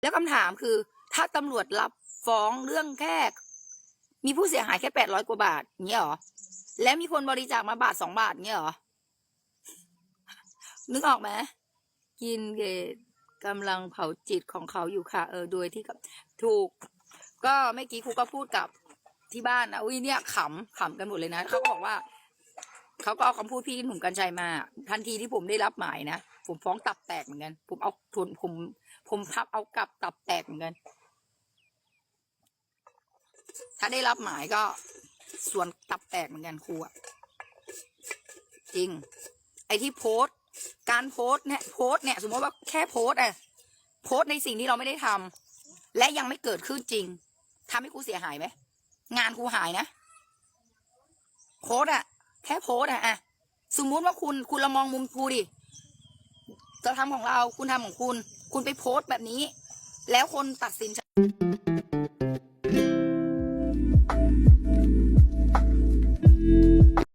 แล้วคำถามคือ ถ้าตำรวจรับฟ้องเรื่องแค่ มีผู้เสียหายแค่แปดร้อยกว่าบาทเงี้ยหรอ แล้วมีคนบริจาคมาบาทสองบาทเงี้ยหรอ นึกออกไหมกินเกตกำลังเผาจิตของเขาอยู่ค่ะ เออ โดยที่กับถูก ก็เมื่อกี้ครูก็พูดกับที่บ้านนะอุ้ยเนี่ยขำขำกันหมดเลยนะเขาบอกว่า เขาก็เอาคำพูดพี่หนุ่มกัญชัยมา ทันทีที่ผมได้รับหมายนะ ผมฟ้องตับแตกเหมือนกัน ผมเอาทุนผม ผมพับเอากลับตับแตกเหมือนกัน ถ้าได้รับหมายก็ส่วนตับแตกเหมือนกันครูอะจริง ไอที่โพสต์การโพสต์เนี่ยโพสต์เนี่ย สมมติว่าแค่โพสต์อะโพสต์ในสิ่งที่เราไม่ได้ทำและยังไม่เกิดขึ้นจริงทำให้ครูเสียหายไหมงานครูหายนะโพสอะแค่โพสอะอะสมมุติว่าคุณคุณเรามองมุมครูดิ เราทำของเราคุณทำของคุณ คุณไปโพสต์แบบนี้ แล้วคนตัดสิน